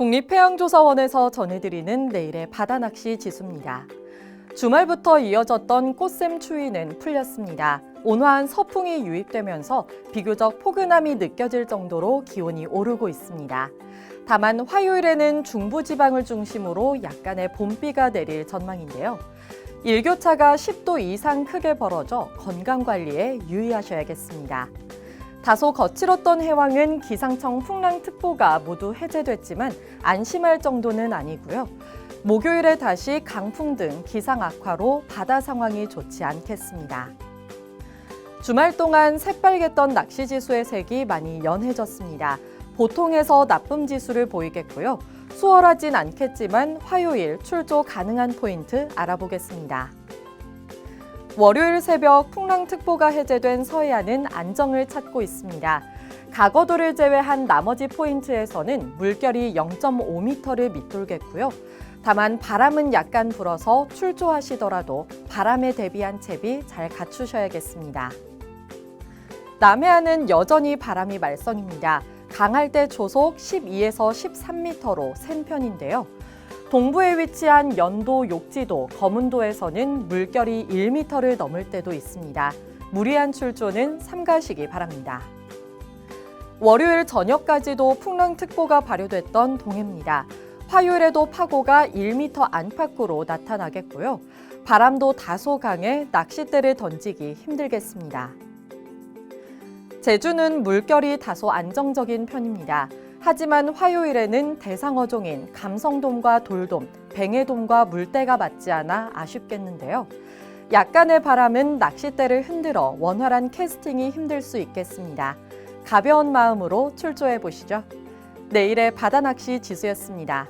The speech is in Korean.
국립해양조사원에서 전해드리는 내일의 바다낚시 지수입니다. 주말부터 이어졌던 꽃샘 추위는 풀렸습니다. 온화한 서풍이 유입되면서 비교적 포근함이 느껴질 정도로 기온이 오르고 있습니다. 다만 화요일에는 중부지방을 중심으로 약간의 봄비가 내릴 전망인데요. 일교차가 10도 이상 크게 벌어져 건강관리에 유의하셔야겠습니다. 다소 거칠었던 해왕은 기상청 풍랑특보가 모두 해제됐지만 안심할 정도는 아니고요. 목요일에 다시 강풍 등 기상 악화로 바다 상황이 좋지 않겠습니다. 주말 동안 새빨갰던 낚시 지수의 색이 많이 연해졌습니다. 보통에서 나쁨 지수를 보이겠고요. 수월하진 않겠지만 화요일 출조 가능한 포인트 알아보겠습니다. 월요일 새벽 풍랑특보가 해제된 서해안은 안정을 찾고 있습니다. 가거도를 제외한 나머지 포인트에서는 물결이 0.5m를 밑돌겠고요. 다만 바람은 약간 불어서 출조하시더라도 바람에 대비한 채비 잘 갖추셔야겠습니다. 남해안은 여전히 바람이 말썽입니다. 강할 때 초속 12에서 13m로 센 편인데요. 동부에 위치한 연도, 욕지도, 거문도에서는 물결이 1m를 넘을 때도 있습니다. 무리한 출조는 삼가시기 바랍니다. 월요일 저녁까지도 풍랑특보가 발효됐던 동해입니다. 화요일에도 파고가 1m 안팎으로 나타나겠고요. 바람도 다소 강해 낚싯대를 던지기 힘들겠습니다. 제주는 물결이 다소 안정적인 편입니다. 하지만 화요일에는 대상어종인 감성돔과 돌돔, 뱅에돔과 물때가 맞지 않아 아쉽겠는데요. 약간의 바람은 낚싯대를 흔들어 원활한 캐스팅이 힘들 수 있겠습니다. 가벼운 마음으로 출조해 보시죠. 내일의 바다 낚시 지수였습니다.